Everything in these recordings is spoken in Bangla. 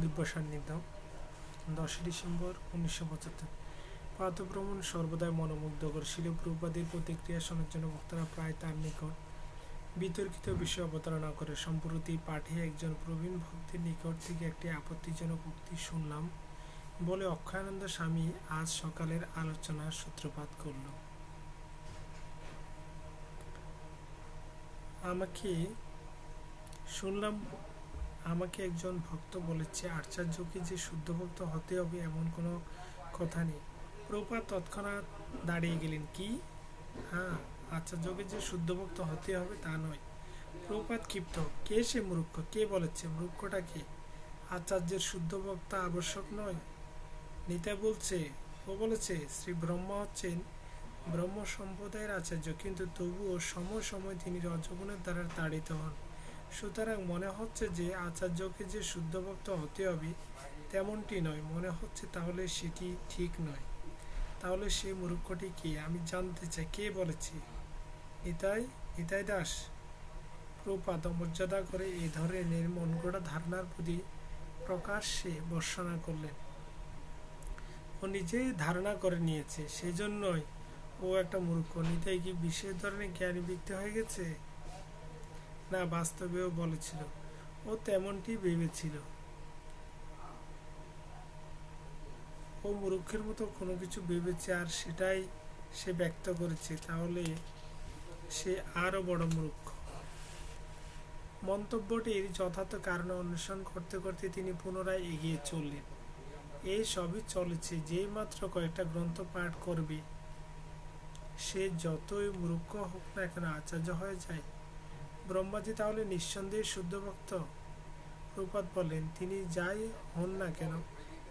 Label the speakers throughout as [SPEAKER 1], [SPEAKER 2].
[SPEAKER 1] দিব্য দশই ডিসেম্বর উনিশশো পঁচাত্তর। প্রাতভ্রমণ সর্বদাই মনোমুগ্ধকর। প্রভুপাদের প্রতিক্রিয়া শোনার জন্য বক্তারা প্রায় তার নিকট বিতর্কিত বিষয় অবতারণা করে। সম্প্রতি পাঠে একজন প্রবীণ ভক্তের নিকট থেকে একটি আপত্তিজনক উক্তি শুনলাম। বলে, অক্ষয়ানন্দ স্বামী আজ সকালের আলোচনার সূত্রপাত করল। আমাকে শুনলাম আমাকে একজন ভক্ত বলেছে আচার্যকে যে শুদ্ধ ভক্ত হতে হবে এমন কোনো কথা নেই। প্রপাত তৎক্ষণাৎ দাঁড়িয়ে গেলেন। কি? হ্যাঁ আচার্যকে যে শুদ্ধ ভক্ত হতে হবে তা নয়। প্রপাত ক্ষিপ্ত। কে সে মূর্খ? কে বলেছে? মূর্খটা কে? আচার্যের শুদ্ধ ভক্ত আবশ্যক নয়। নিতাই বলছে? ও বলেছে, শ্রী ব্রহ্মা হচ্ছেন, ব্রহ্ম সম্প্রদায়ের আচার্য, কিন্তু তবুও সময় সময় তিনি রজগুণের দ্বারা তাড়িত হন। সুতরাং মনে হচ্ছে যে আচার্যকে যে শুদ্ধ ভক্ত হতে হবে, তেমনটি নয়। মনে হচ্ছে তাহলে সেটি ঠিক নয়। তাহলে সেই মূর্খটি কে? আমি জানতে চাই, কে বলেছে? নিতাই নিতাই দাস। প্রপাত মর্যাদা করে এই ধরনের মন গড়া ধারণার প্রতি প্রকাশ্যে বর্ষণা করলেন। ও নিজেই ধারণা করে নিয়েছে, সেজন্যই ও একটা মূর্খ। নিতাই কি বিশেষ ধরনের জ্ঞানী ব্যক্তি হয়ে গেছে? না বাস্তবেও বলেছিল। ও তেমনটি ভেবেছিল। ও মূর্খের মতো কোনো কিছু ভেবেছে আর সেটাই সে ব্যক্ত করেছে। তাহলে সে আরও বড় মূর্খ মন্তব্যটির যথার্থ কারণ অন্বেষণ করতে করতে তিনি পুনরায় এগিয়ে চললেন। এই সবই চলেছে। যেই মাত্র কয়েকটা গ্রন্থ পাঠ করবে, সে যতই মূর্খ হোক না কেন আচার্য হয়ে যায়। ব্রহ্মাজি তাহলে নিঃসন্দেহে শুদ্ধ ভক্ত? প্রপাত বলেন, তিনি যাই হন না কেন,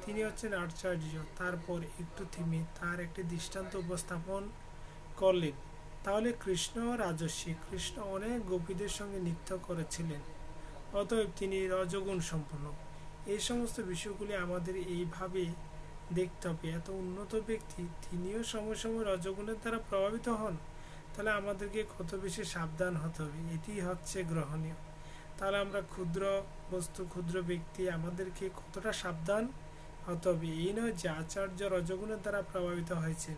[SPEAKER 1] তিনি হচ্ছেন আচার্য। তারপর একটু থিমে তার একটি দৃষ্টান্ত উপস্থাপন করলেন। তাহলে কৃষ্ণ রাজস্বী, কৃষ্ণ অনেক গোপীদের সঙ্গে নৃত্য করেছিলেন, অতএব তিনি রজগুণ সম্পন্ন। এই সমস্ত বিষয়গুলি আমাদের এইভাবে দেখতে হবে। এত উন্নত ব্যক্তি, তিনিও সময় সময় রজগুণের দ্বারা প্রভাবিত হন। তাহলে আমাদেরকে কত বেশি সাবধান হতে হবে? এটি হচ্ছে গ্রহণীয়। তাহলে আমরা ক্ষুদ্র বস্তু, ক্ষুদ্র ব্যক্তি, আমাদেরকে কতটা সাবধান হতে হবে? এই নয় যে আচার্য রজগুণের দ্বারা প্রভাবিত হয়েছেন।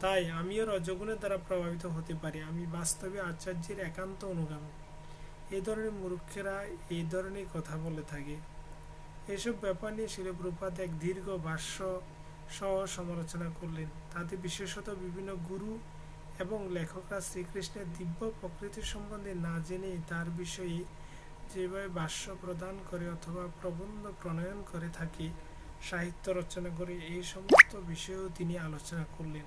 [SPEAKER 1] তাই আমিও রজগুণের দ্বারা প্রভাবিত হতে পারি। আমি বাস্তবে আচার্যের একান্ত অনুগামী। এই ধরনের মূর্খেরা এই ধরনের কথা বলে থাকে। এসব ব্যাপার নিয়ে শিলপ্রপাত এক দীর্ঘ ভাষ্য সহ সমালোচনা করলেন। তাতে বিশেষত বিভিন্ন গুরু এবং লেখকরা শ্রীকৃষ্ণের দিব্য প্রকৃতি সম্বন্ধে না জেনে তার বিষয়ে যেভাবে ভাষ্য প্রদান করে অথবা প্রবন্ধ প্রণয়ন করে থাকে, সাহিত্য রচনা করে, এই সমস্ত বিষয়েও তিনি আলোচনা করলেন।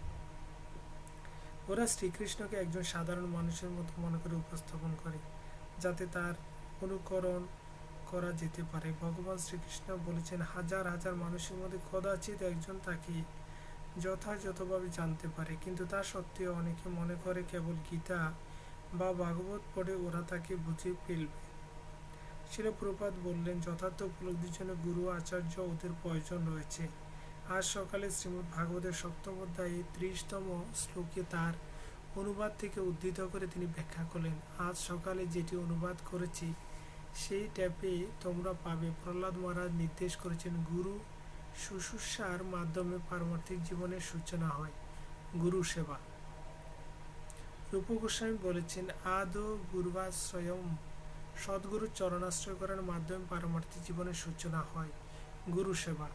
[SPEAKER 1] ওরা শ্রীকৃষ্ণকে একজন সাধারণ মানুষের মতো মনে করে উপস্থাপন করে, যাতে তার অনুকরণ করা যেতে পারে। ভগবান শ্রীকৃষ্ণ বলেছেন, হাজার হাজার মানুষের মধ্যে কদাচিৎ একজন তাকে যথাযথভাবে জানতে পারে, কিন্তু তা সত্ত্বেও অনেকে মনে করে কেবল গীতা বা ভাগবত পড়ে ওরা তাকে বুঝে ফেলবে। শিলপ্রপাত বললেন, যথার্থ উপলব্ধির জন্য গুরু, আচার্য ওদের প্রয়োজন রয়েছে। আজ সকালে শ্রীমৎ ভাগবতের সপ্তম অধ্যায়ে ত্রিশতম শ্লোকে তার অনুবাদ থেকে উদ্ধৃত করে তিনি ব্যাখ্যা করলেন, আজ সকালে যেটি অনুবাদ করেছি, সেই ট্যাপে তোমরা পাবে। প্রহ্লাদ মহারাজ নির্দেশ করেছেন, গুরু শুশ্রূষার মাধ্যমে পারমার্থিক জীবনের সূচনা হয়। গুরু সেবা। রূপ গোস্বামী বলেছেন, আদৌ গুরুবাশ্রয়ম সদ্গুরু চরণাশ্রয় করার মাধ্যমে পারমার্থিক জীবনের সূচনা হয়। গুরু সেবা।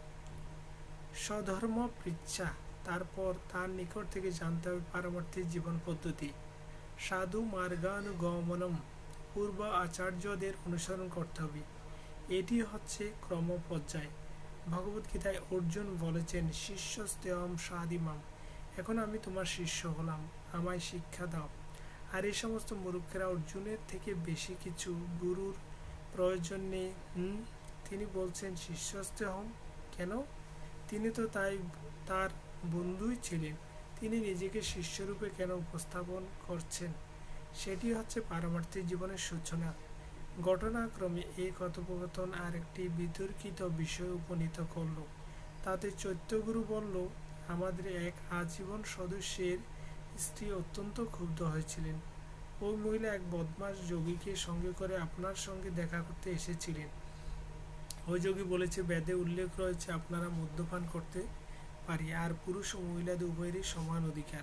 [SPEAKER 1] স্বধর্ম পৃচ্ছা। তারপর তার নিকট থেকে জানতে হবে পারমার্থিক জীবন পদ্ধতি। সাধু মার্গানুগমনম পূর্ব আচার্যদের অনুসরণ করতে হবে। এটি হচ্ছে ক্রম পর্যায় ভগবদ্গীতায় অর্জুন বলেছেন শিষ্য স্তেয়ম সাদিমাম এখন আমি তোমার শিষ্য হলাম, আমায় শিক্ষা দাও। আর এই সমস্ত মূর্খেরা অর্জুনের থেকে বেশি কিছু গুরুর প্রয়োজন নেই। হুম? তিনি বলছেন শিষ্যস্তে হম কেন? তিনি তো তাই, তার বন্ধুই ছিলেন। তিনি নিজেকে শিষ্যরূপে কেন উপস্থাপন করছেন? সেটি হচ্ছে পারমার্থিক জীবনের সূচনা। ঘটনাক্রমে এই কথোপকথন আরেকটি বিতর্কিত বিষয় উপনীত করল। তাতে চৈত্যগুরু বলল, আমাদের এক আজীবন সদস্যের স্ত্রী অত্যন্ত ক্ষুব্ধ হয়েছিলেন। ওই মহিলা এক বদমাস যোগীকে সঙ্গে করে আপনার সঙ্গে দেখা করতে এসেছিলেন। ওই যোগী বলেছে, বেদে উল্লেখ রয়েছে, আপনারা মদ্যপান করতে পারি, আর পুরুষ ও মহিলাদের উভয়েরই সমান অধিকার।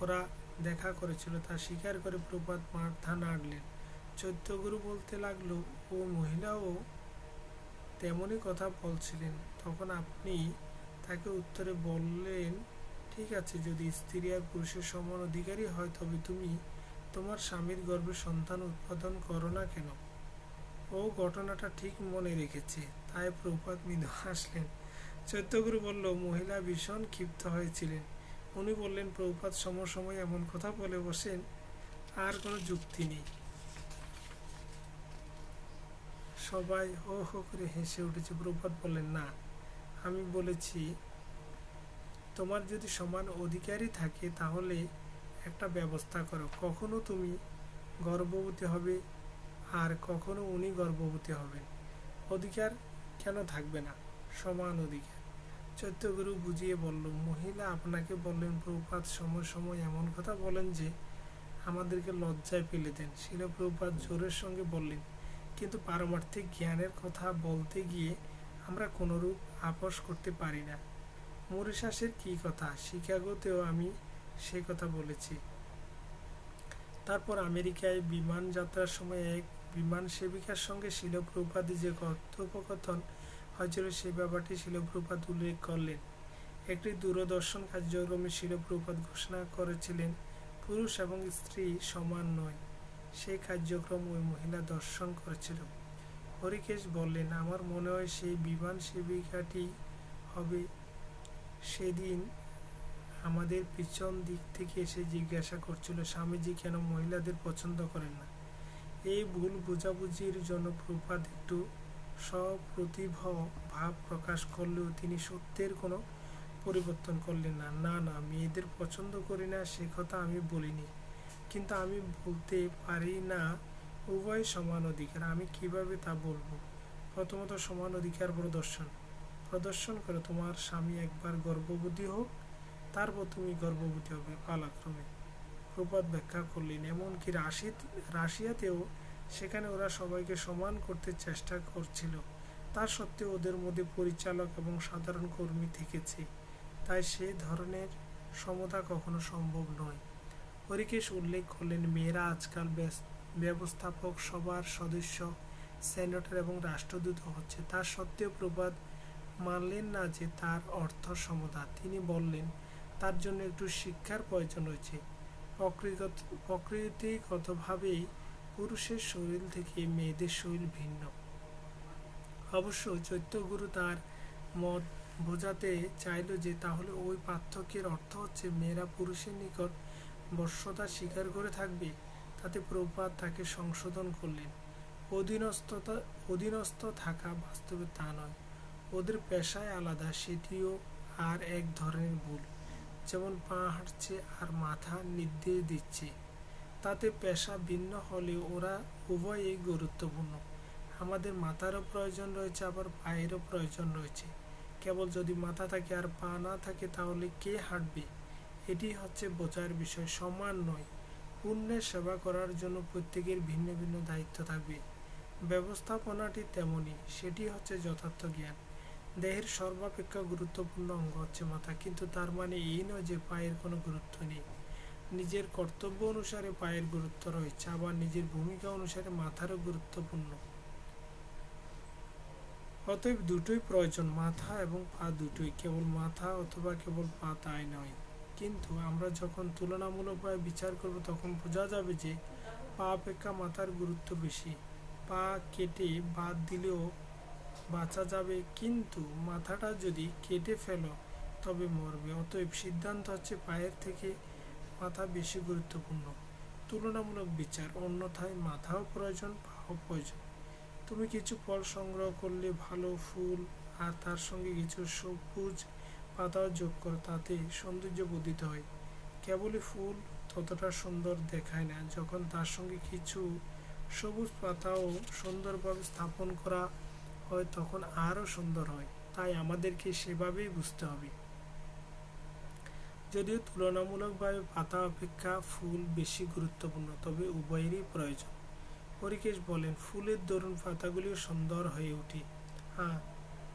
[SPEAKER 1] ওরা দেখা করেছিল, তা স্বীকার করে প্রপাত মাথা নাড়লেন চৈত্যগুরু বলতে লাগল, ও মহিলাও? তেমনই কথা বলছিলেন। তখন আপনি তাকে উত্তরে বললেন, ঠিক আছে, যদি স্ত্রী আর পুরুষের সমান অধিকারী হয়, তবে তুমি তোমার স্বামীর গর্ভে সন্তান উৎপাদন করো না কেন? ও ঘটনাটা ঠিক মনে রেখেছে, তাই প্রপাত মৃদু হাসলেন। চৈত্যগুরু বলল, মহিলা ভীষণ ক্ষিপ্ত হয়েছিলেন। উনি বললেন প্রভুপাত সময় এমন কথা বলে বসেন, আর কোনো যুক্তি নেই। সবাই হো হো করে হেসে উঠেছে প্রভুপাত বললেন না, আমি বলেছি, তোমার যদি সমান অধিকারই থাকে তাহলে একটা ব্যবস্থা করো। কখনো তুমি গর্ভবতী হবে আর কখনো উনি গর্ভবতী হবেন। অধিকার কেন থাকবে না? সমান অধিকার। চৈত্যগুরু বুঝিয়ে বলল, মহিলা আপনাকে বললেন প্রভুপাত সময় সময় এমন কথা বলেন যে আমাদেরকে লজ্জায় ফেলে দেন। শিল প্রভুপাত জোরের সঙ্গে বললেন কিন্তু পারমার্থিক জ্ঞানের কথা বলতে গিয়ে আমরা কোনোরূপ আপোষ করতে পারি না। মরিশাসের কি কথা? শিকাগোতেও আমি সে কথা বলেছি। তারপর আমেরিকায় বিমান যাত্রার সময় এক বিমান সেবিকার সঙ্গে শিলপ্রপাতি যে কথোপকথন হয়েছিল, সে ব্যাপারটি শিলপ্রপাত উল্লেখ করলেন। একটি দূরদর্শন কার্যক্রমে শিলপ্রপাত ঘোষণা করেছিলেন, পুরুষ এবং স্ত্রী সমান নয়। সেই কার্যক্রম ওই মহিলা দর্শন করেছিল। হরিকেশ বললেন, আমার মনে হয় সেই বিমান সেবিকাটি হবে সেদিন আমাদের পিছন দিক থেকে এসে জিজ্ঞাসা করছিল, স্বামীজি, কেন মহিলাদের পছন্দ করেন না? এই ভুল বোঝাবুঝির জন্য প্রপাত একটু সপ্রতিভ ভাব প্রকাশ করলেও তিনি সত্যের কোনো পরিবর্তন করলেন না। না না, মেয়েদের পছন্দ করি না, সে কথা আমি বলিনি। কিন্তু আমি বলতে পারি না, উভয় সমান অধিকার। আমি কীভাবে তা বলব? প্রথমত সমান অধিকার প্রদর্শন। প্রদর্শন করে তোমার স্বামী একবার গর্ভবতী হোক, তারপর তুমি গর্ভবতী হবে পালাক্রমে প্রপাত ব্যাখ্যা করলেন। এমনকি রাশি রাশিয়াতেও সেখানে ওরা সবাইকে সমান করতে চেষ্টা করছিল। তা সত্ত্বেও ওদের মধ্যে পরিচালক এবং সাধারণ কর্মী থেকেছে। তাই সে ধরনের সমতা কখনো সম্ভব নয়। হরিকেশ উল্লেখ করলেন, মেয়েরা আজকাল ব্যবস্থাপক সবার সদস্য, সেনেটর এবং রাষ্ট্রদূত হচ্ছে। তা সত্ত্বেও প্রবাদ মানলেন না যে তার অর্থ সমতা তিনি বললেন, তার জন্য একটু শিক্ষার প্রয়োজন রয়েছে। প্রকৃতিগত প্রকৃতিগতভাবেই পুরুষের শরীর থেকে মেয়েদের শরীর ভিন্ন। অবশ্য চৈত্যগুরু তার মত বোঝাতে চাইল যে তাহলে ওই পার্থক্যের অর্থ হচ্ছে, মেয়েরা পুরুষের নিকট বর্ষতা স্বীকার করে থাকবে, তাতে প্রপাত তাকে সংশোধন করলেন অধীনস্থতা, অধীনস্থ থাকা বাস্তবে তা নয়। ওদের পেশায় আলাদা, সেটিও আর এক ধরনের ভুল। যেমন পা হাঁটছে আর মাথা নির্দেশ দিচ্ছে, তাতে পেশা ভিন্ন হলে ওরা উভয়ই গুরুত্বপূর্ণ। আমাদের মাথারও প্রয়োজন রয়েছে, আবার পায়েরও প্রয়োজন রয়েছে। কেবল যদি মাথা থাকে আর পা না থাকে, তাহলে কে হাঁটবে? এটি হচ্ছে বোঝার বিষয়। সমান নয়, পুণ্যের সেবা করার জন্য প্রত্যেকের ভিন্ন ভিন্ন দায়িত্ব থাকবে। ব্যবস্থাপনাটি তেমনই, সেটি হচ্ছে যথার্থ জ্ঞান। দেহের সর্বাপেক্ষা গুরুত্বপূর্ণ অঙ্গ হচ্ছে মাথা, কিন্তু তার মানে এই নয় যে পায়ের কোনো গুরুত্ব নেই। নিজের কর্তব্য অনুসারে পায়ের গুরুত্ব রয়েছে, আবার নিজের ভূমিকা অনুসারে মাথারও গুরুত্বপূর্ণ। অতএব দুটোই প্রয়োজন, মাথা এবং পা দুটোই। কেবল মাথা অথবা কেবল পা তাই নয়। কিন্তু আমরা যখন তুলনামূলকভাবে বিচার করব, তখন বোঝা যাবে যে পা অপেক্ষা মাথার গুরুত্ব বেশি। পা কেটে বাদ দিলেও বাঁচা যাবে, কিন্তু মাথাটা যদি কেটে ফেলো, তবে মরবে। অতএব সিদ্ধান্ত হচ্ছে পায়ের থেকে মাথা বেশি গুরুত্বপূর্ণ। তুলনামূলক বিচার, অন্যথায় মাথাও প্রয়োজন, পাও প্রয়োজন। তুমি কিছু ফল সংগ্রহ করলে ভালো ফুল, আর তার সঙ্গে কিছু সবুজ পাতাও যোগ করো তাতে সৌন্দর্য বর্ধিত হয়। কেবলই ফুল ততটা সুন্দর দেখায় না। যখন তার সঙ্গে কিছু সবুজ পাতাও সুন্দরভাবে স্থাপন করা হয়, তখন আরও সুন্দর হয়। তাই আমাদেরকে সেভাবেই বুঝতে হবে। যদিও তুলনামূলকভাবে পাতা অপেক্ষা ফুল বেশি গুরুত্বপূর্ণ, তবে উভয়েরই প্রয়োজন। পরিকেশ বলেন, ফুলের দরুন পাতাগুলিও সুন্দর হয়ে ওঠে। হ্যাঁ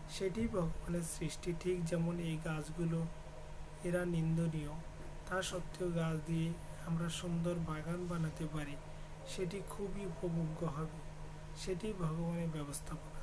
[SPEAKER 1] সেটি ভগবানের সৃষ্টি ঠিক যেমন এই গাছগুলো, এরা নিন্দনীয়। তা সত্ত্বেও গাছ দিয়ে আমরা সুন্দর বাগান বানাতে পারি, সেটি খুবই উপভোগ্য হবে। সেটি ভগবানের ব্যবস্থাপনা।